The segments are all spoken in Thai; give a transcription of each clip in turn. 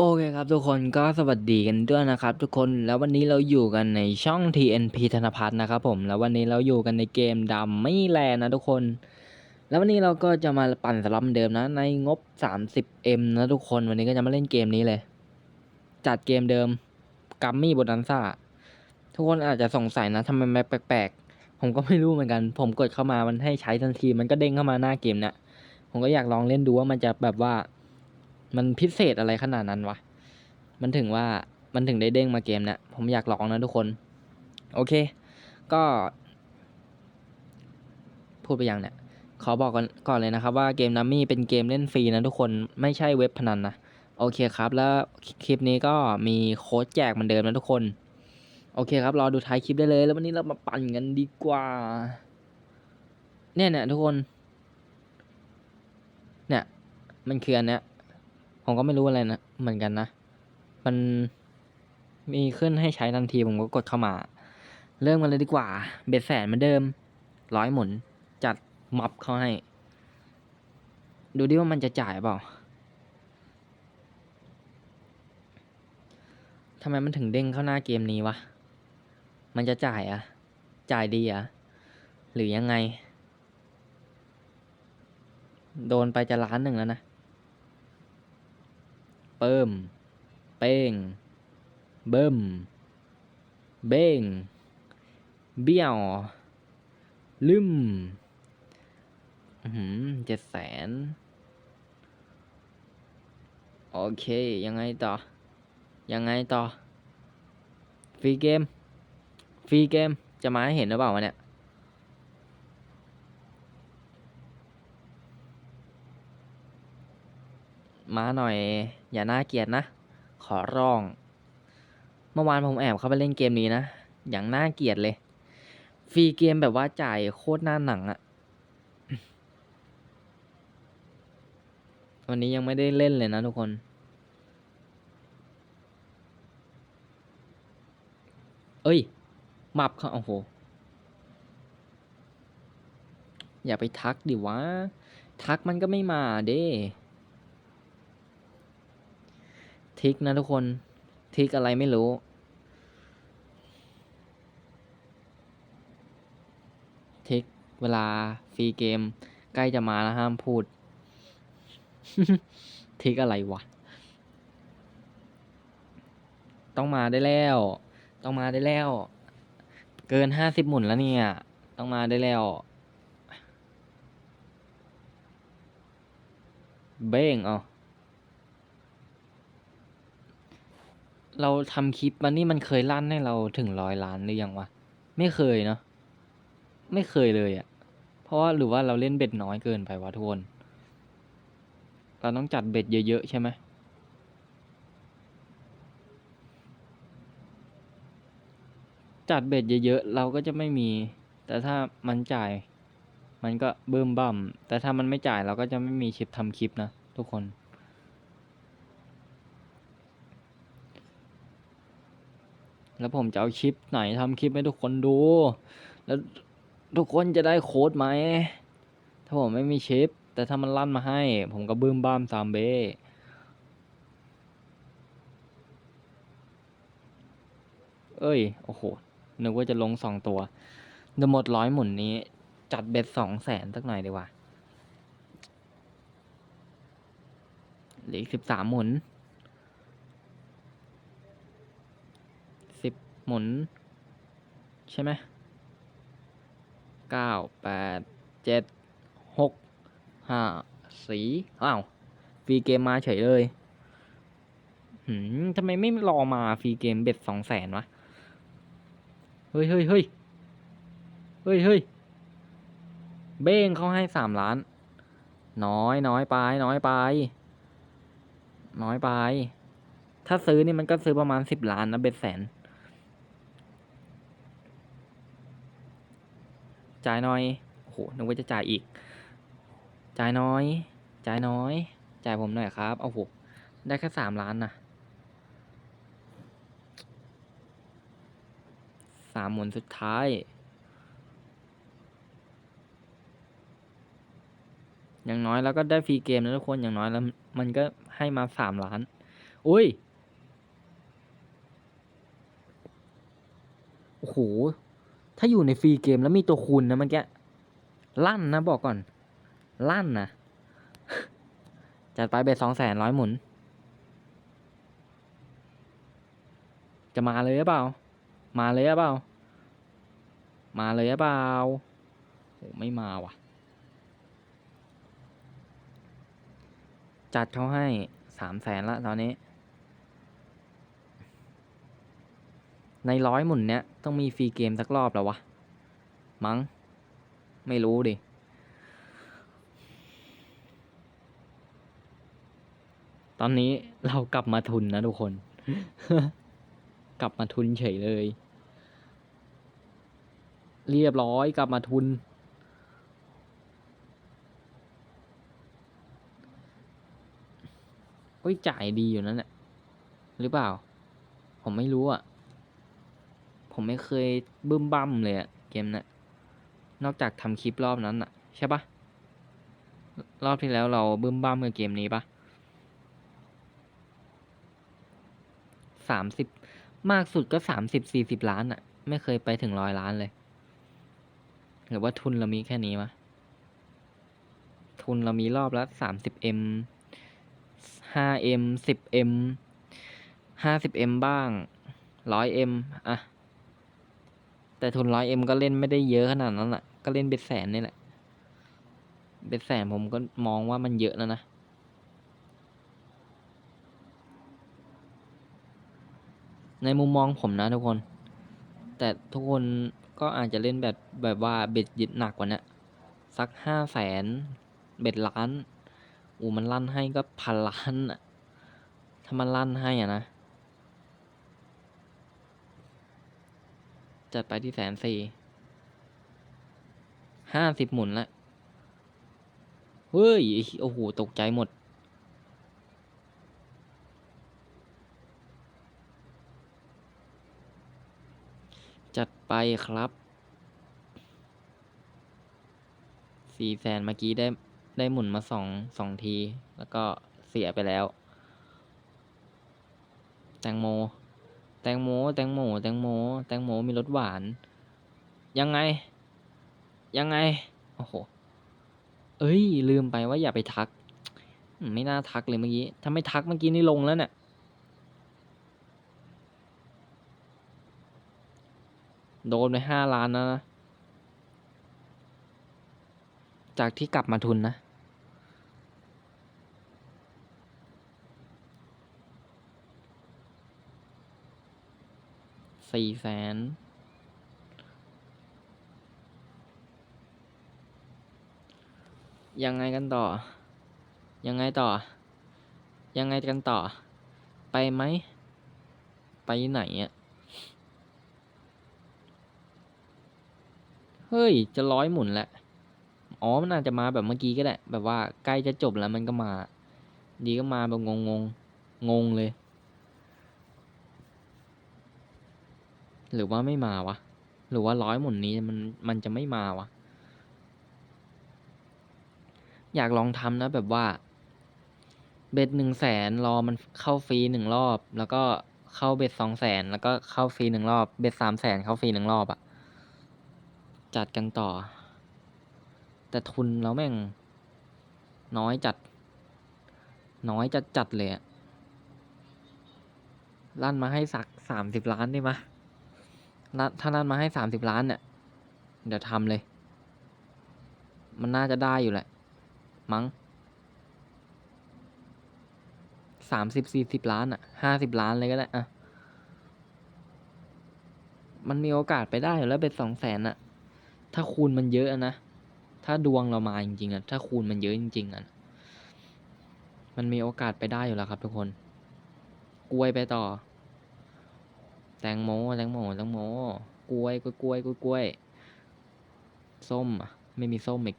โอเคครับทุกคนก็สวัสดีกันด้วยนะครับ ทุกคนแล้ววันนี้เราอยู่กันในช่อง TNP ธนพัฒน์นะครับผมแล้ววันนี้เราอยู่กันในเกมดำไม่แลนะทุกคน แล้ววันนี้เราก็จะมาปั่นสล็อตเหมือนเดิมนะ ในงบ 30M นะทุกคนวันนี้ก็จะมาเล่นเกมนี้เลย จัดเกมเดิมกัมมี่บดันซ่าทุกคนอาจจะสงสัยนะทำไมแปลกๆ ผมก็ไม่รู้เหมือนกัน ผมกดเข้ามามันให้ใช้ทันที มันก็เด้งเข้ามาหน้าเกมเนะผมก็อยากลองเล่นดูว่ามันจะแบบว่า มันพิเศษอะไรขนาดนั้นวะ มันถึงว่ามันถึงได้เด้งมาเกมเนะผมอยากลองนะทุกคน โอเค ก็ พูดไปยังเนี่ย ขอบอกก่อนก่อนเลยนะครับว่าเกมนัมมี่เป็นเกมเล่นฟรีนะทุกคนไม่ใช่เว็บพนันนะ โอเคครับ แล้วคลิปนี้ก็มีโค้ดแจกเหมือนเดิมนะทุกคน โอเคครับ รอดูท้ายคลิปได้เลย แล้ววันนี้เรามาปั่นกันดีกว่า เนี่ยเนี่ยทุกคน เนี่ย มันคืออันเนี้ย ผมก็ไม่รู้อะไรนะเหมือนกันนะ มันมีขึ้นให้ใช้ทันทีผมก็กดเข้ามา เริ่มกันเลยดีกว่า เบ็ดแสนเหมือนเดิมร้อยหมุนจัดม็อบเขาให้ ดูดิว่ามันจะจ่ายเปล่าทำไมมันถึงเด้งเข้าหน้าเกมนี้วะ มันจะจ่ายอะจ่ายดีอะหรือยังไง โดนไปจะล้านหนึ่งแล้วนะ เปิมเป้ง เบิ่ม เบ้ง เบี้ยว ลืมเจ็ดแสน โอเค ยังไงต่อ ยังไงต่อ ฟรีเกม ฟรีเกม จะมาให้เห็นหรือเปล่าวะเนี่ย มาหน่อย อย่าน่าเกลียดนะ ขอร้อง เมื่อวานผมแอบเข้าไปเล่นเกมนี้นะ อย่างน่าเกลียดเลย ฟรีเกมแบบว่าจ่ายโคตรหน้าหนังอะวันนี้ยังไม่ได้เล่นเลยนะทุกคน เอ้ย มับเขาโอ้โห อย่าไปทักดิวะ ทักมันก็ไม่มาเด้ ทิกนะทุกคน ทิกอะไรไม่รู้ ทิกเวลาฟรีเกม ใกล้จะมาแล้วห้ามพูด ทิกอะไรวะ ต้องมาได้แล้ว ต้องมาได้แล้ว เกินห้าสิบหมุนแล้วเนี่ย ต้องมาได้แล้วเบ้งเอา เราทำคลิปมันนี่มันเคยลั่นให้เราถึงร้อยล้านหรือยังวะ ไม่เคยเนาะไม่เคยเลยอะ่ะ เพราะว่าหรือว่าเราเล่นเบ็ดน้อยเกินไปวะทุกคนเราต้องจัดเบ็ดเยอะๆใช่ไหมจัดเบ็ดเยอะๆเราก็จะไม่มี แต่ถ้ามันจ่าย มันก็เบิ่มบั่มแต่ถ้ามันไม่จ่ายเราก็จะไม่มีคลิปทำคลิปนะทุกคน แล้วผมจะเอาคลิปไหนทำคลิปให้ทุกคนดู แล้วทุกคนจะได้โค้ดไหม ถ้าผมไม่มีชิป แต่ถ้ามันลั่นมาให้ ผมก็บึ้มบ้ามซามเบ้เอ้ย โอ้โห นึกว่าจะลงสองตัวเดหมดร้อยหมุนนี้ จัดเบ็ดสองแสนสักหน่อยดีกว่าเหลืออีกสิบสามหมุน สิบหมุน ใช่ไหมเก้าแปดเจ็ดหกห้าสีอ้าวฟรีเกมมาเฉยเลยหืมทำไมไม่รอมาฟรีเกมเบ็ดสองแสนวะ เฮ้ยเฮ้ยเฮ้ยเฮ้ยเฮ้ยเบ้งเขาให้สามล้าน น้อยน้อยไป น้อยไป น้อยไป ถ้าซื้อนี่มันก็ซื้อประมาณสิบล้านนะเบ็ดแสน จ่ายน้อยโอ้โหนึกว่าจะจ่ายอีก จ่ายน้อย จ่ายน้อย จ่ายผมหน่อยครับโอ้โหได้แค่สามล้านนะสามหมุนสุดท้าย อย่างน้อยแล้วก็ได้ฟรีเกมนะทุกคน อย่างน้อยแล้วมันก็ให้มาสามล้าน อุ้ย โอ้โห ถ้าอยู่ในฟรีเกมแล้วมีตัวคูณนะเมื่อกี้ลั่นนะบอกก่อน ลั่นนะจัดไปเบ็ดสองแสนร้อยหมุน จะมาเลยหรือเปล่า มาเลยหรือเปล่า มาเลยหรือเปล่าโอ้ไม่มาว่ะ จัดเขาให้สามแสนละตอนนี้ ในร้อยหมุนเนี้ยต้องมีฟรีเกมสักรอบแล้ววะ มั้ง ไม่รู้ดิ ตอนนี้เรากลับมาทุนนะทุกคน กลับมาทุนเฉยเลย เรียบร้อยกลับมาทุน โอ้ยจ่ายดีอยู่นั่นแหละหรือเปล่า ผมไม่รู้อะ ผมไม่เคยบึ้มบั้มเลยอะเกมน่ะนอกจากทำคลิปรอบนั้นอะใช่ปะรอบที่แล้วเราบึ้มบั้มกับเกมนี้ปะสามสิบมากสุดก็สามสิบสี่สิบล้านอะไม่เคยไปถึงร้อยล้านเลย หรือว่าทุนเรามีแค่นี้มะทุนเรามีรอบละสามสิบเอ็มห้าเอ็มสิบเอ็มห้าสิบเอ็มบ้างร้อยเอ็มอะ แต่ทุนร้อยเอ็มก็เล่นไม่ได้เยอะขนาดนั้นอะก็เล่นเบ็ดแสนนี่แหละเบ็ดแสนผมก็มองว่ามันเยอะแล้วนะในมุมมองผมนะทุกคน แต่ทุกคนก็อาจจะเล่นแบบแบบว่าเบ็ดยึดหนักกว่านี้สักห้าแสนเบ็ดล้านอูมันลั่นให้ก็พันล้านอะถ้ามันลั่นให้อะนะ จัดไปที่แสนสี่ห้าสิบหมุนละเฮ้ย โอ้โห ตกใจหมด จัดไปครับสี่แสนเมื่อกี้ได้ได้หมุนมาสองสองที แล้วก็เสียไปแล้ว แตงโม แตงโม แตงโม แตงโม แตงโมมีรสหวาน ยังไง ยังไง โอ้โห เอ้ย ลืมไปว่าอย่าไปทัก ไม่น่าทักเลยเมื่อกี้ ถ้าไม่ทักเมื่อกี้นี่ลงแล้วเนี่ย โดนไปห้าล้านนะ จากที่กลับมาทุนนะ สี่แสนยังไงกันต่อ ยังไงต่อ ยังไงกันต่อ ไปไหม ไปไหนอะเฮ้ย จะร้อยหมุนแล้วอ๋อ มันอาจจะมาแบบเมื่อกี้ก็ได้ แบบว่าใกล้จะจบแล้วมันก็มา ดีก็มาแบบงงงงงงเลย หรือว่าไม่มาวะ หรือว่าร้อยหมุนนี้มันมันจะไม่มาวะ อยากลองทำนะแบบว่า เบ็ดหนึ่งแสนรอมันเข้าฟรีหนึ่งรอบ แล้วก็เข้าเบ็ดสองแสนแล้วก็เข้าฟรีหนึ่งรอบ เบ็ดสามแสนเข้าฟรีหนึ่งรอบอะจัดกันต่อ แต่ทุนเราแม่ง น้อยจัด น้อยจัดจัดเลยอะลั่นมาให้สักสามสิบล้านได้ไหม ยลั่นถ้าลั่นมาให้สามสิบล้านเนี่ย เดี๋ยวทำเลย มันน่าจะได้อยู่แหละ มั้งสามสิบสี่สิบล้านอะห้าสิบล้านเลยก็ได้อะมันมีโอกาสไปได้อยู่แล้วเป็นสองแสนอะถ้าคูณมันเยอะอะนะ ถ้าดวงเรามาจริงๆอะถ้าคูณมันเยอะจริงๆอะมันมีโอกาสไปได้อยู่แล้วครับทุกคน กล้วยไปต่อ แตงโมแตงโมแตงโมกล้วยกล้วยกล้วยกล้วยส้มอะไม่มีส้มอีก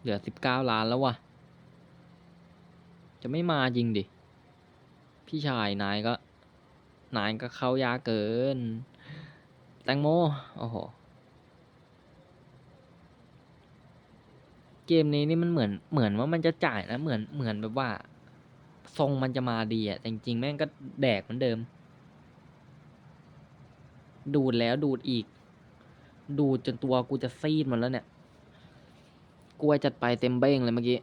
เหลือสิบเก้าล้านแล้ววะจะไม่มาจริงดิ พี่ชายนายก็ นายก็เข้ายาเกิน แตงโม โอ้โห เกมนี้นี่มันเหมือนเหมือนว่ามันจะจ่ายนะ เหมือนเหมือนแบบว่า ทรงมันจะมาดีอะแต่จริงๆแม่งก็แดกเหมือนเดิม ดูดแล้วดูดอีก ดูดจนตัวกูจะซีดหมดแล้วเนี่ยกล้วยจัดไปเต็มเบ้งเลยเมื่อกี้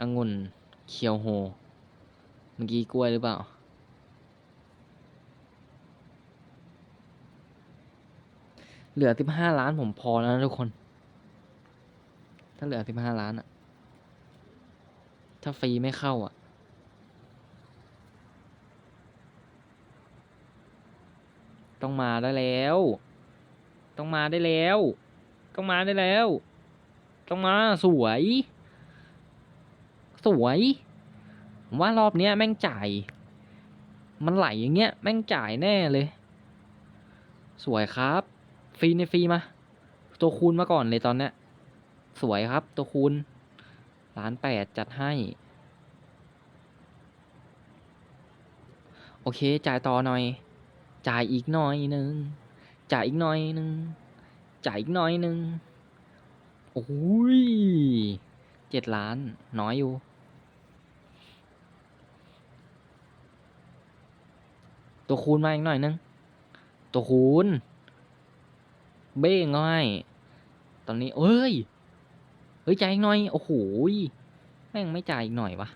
องุ่นเคียวโฮ เมื่อกี้กล้วยหรือเปล่า เหลือสิบห้าล้านผมพอแล้วนะทุกคน ถ้าเหลือสิบห้าล้านอะ ถ้าฟรีไม่เข้าอะ ต้องมาได้แล้ว ต้องมาได้แล้ว ต้องมาได้แล้ว ต้องมาสวย สวยผมว่ารอบเนี้ยแม่งจ่าย มันไหลอย่างเงี้ยแม่งจ่ายแน่เลย สวยครับ ฟรีในฟรีมา ตัวคูณมาก่อนเลยตอนเนี้ย สวยครับตัวคูณ ล้านแปดจัดให้ โอเค จ่ายต่อหน่อย จ่ายอีกหน่อยหนึ่ง จ่ายอีกหน่อยหนึ่ง จ่ายอีกหน่อยหนึ่ง โอ้ยเจ็ดล้าน น้อยอยู่ ตัวคูณมาอีกหน่อยนึง ตัวคูณ เบ้งง่าย ตอนนี้ เอ้ย ฮ้ยจ่ายอีกหน่อย โอ้โหแม่งไม่จ่ายอีกหน่อยวะ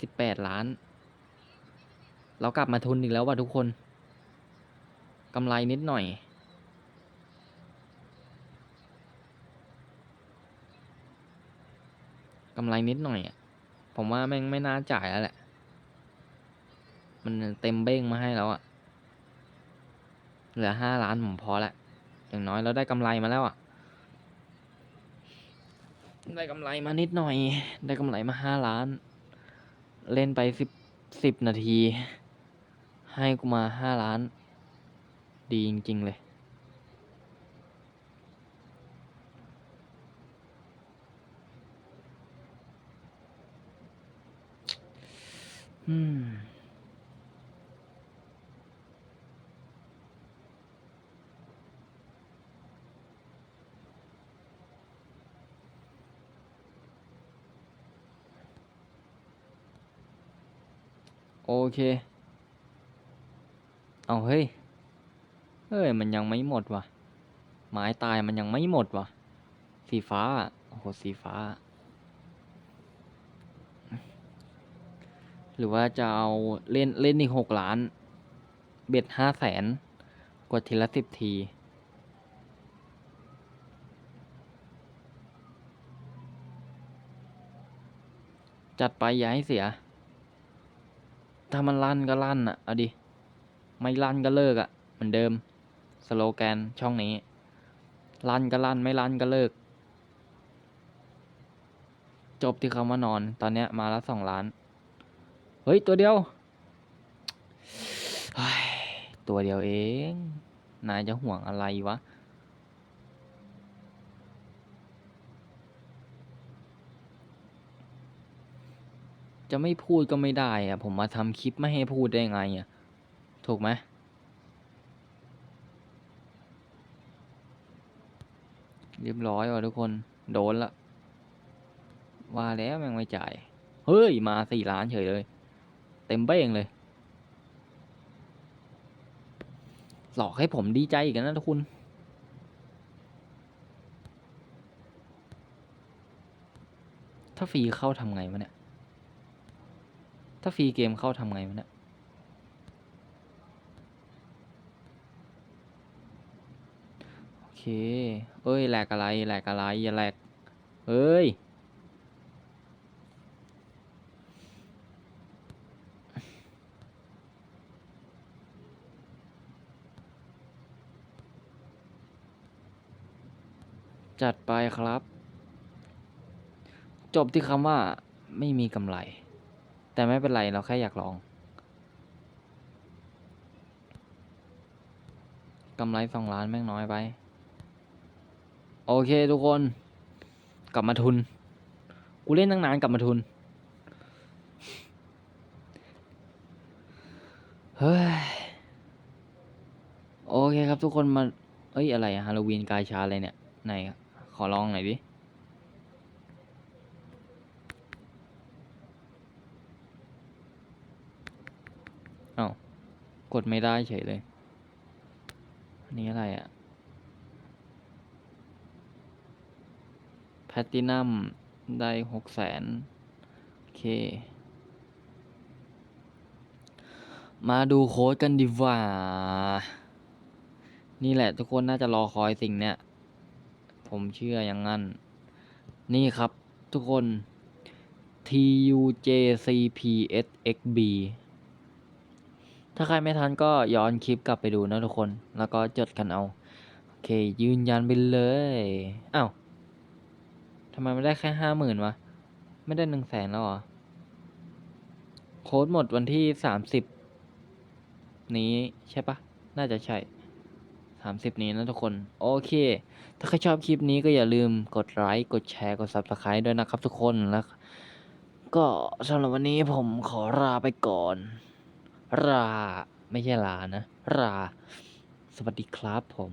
สิบแปดล้าน เรากลับมาทุนอีกแล้วว่ะทุกคนกำไรนิดหน่อย กำไรนิดหน่อยอะ ผมว่าแม่งไม่น่าจ่ายแล้วแหละ มันเต็มเบ้งมาให้แล้วอะ เหลือห้าล้านผมพอละอย่างน้อยเราได้กำไรมาแล้วอะ ได้กำไรมานิดหน่อย ได้กำไรมาห้าล้าน เล่นไปสิบสิบนาที ให้กูมาห้าล้าน ดีจริง ๆ เลยอืม โอเค เอาเฮ้ย เฮ้ย มันยังไม่หมดว่ะไม้ตายมันยังไม่หมดว่ะ สีฟ้าอะโอ้โห สีฟ้า หรือว่าจะเอาเล่นเล่นอีกหกล้าน เบ็ดห้าแสน กดทีละสิบทีจัดไปอย่าให้เสีย ถ้ามันลั่นก็ลั่นอะ เอาดิ ไม่ลั่นก็เลิกอะ เหมือนเดิม สโลแกนช่องนี้ ลั่นก็ลั่น ไม่ลั่นก็เลิก จบที่คำว่านอน ตอนเนี้ยมาแล้วสองล้าน เฮ้ย ตัวเดียว ตัวเดียวเอง นายจะห่วงอะไรวะ จะไม่พูดก็ไม่ได้อะผมมาทำคลิปไม่ให้พูดได้ไงอะถูกไหมเรียบร้อยว่ะทุกคนโดนละว่าแล้วแม่งไม่จ่าย เฮ้ย มาสี่ล้านเฉยเลย เต็มเบ้งเลย หลอกให้ผมดีใจอีกนนะทุกคุณ ถ้าฟรีเข้าทำไงวะเนี่ย ถ้าฟรีเกมเข้าทำไงวะเนี่ยโอเค เอ้ยแหลกอะไรแหลกอะไรอย่าแหลกเอ้ยจัดไปครับ จบที่คำว่าไม่มีกำไร แต่ไม่เป็นไรเราแค่อยากลองกำไรสองล้านแม่งน้อยไป โอเคทุกคน กลับมาทุน กูเล่นตั้งนานกลับมาทุน เฮ้ย โอเคครับทุกคนมาเอ้ย อะไรอะฮาโลวีนกายชาอะไรเนี่ย ไหน ขอลองหน่อยดิ เอ้า กดไม่ได้เฉยเลยอันนี้อะไรอะแพตตินัมได้หกแสนโอเค มาดูโค้ดกันดีกว่า นี่แหละทุกคนน่าจะรอคอยสิ่งเนี้ย ผมเชื่ออย่างนั้น นี่ครับทุกคน TUJCPSXB ถ้าใครไม่ทันก็ย้อนคลิปกลับไปดูนะทุกคน แล้วก็จดกันเอาโอเค ยืนยันไปเลยอ้าวทำไมไม่ได้แค่ห้าหมื่นวะ ไม่ได้หนึ่งแสนแล้วเหรอ โค้ดหมดวันที่สามสิบนี้ใช่ปะน่าจะใช่สามสิบนี้นะทุกคน โอเค ถ้าใครชอบคลิปนี้ก็อย่าลืมกดไลค์กดแชร์กด subscribe ด้วยนะครับทุกคนแล้วก็สำหรับวันนี้ผมขอลาไปก่อน รา ไม่ใช่ลานะ รา สวัสดีครับผม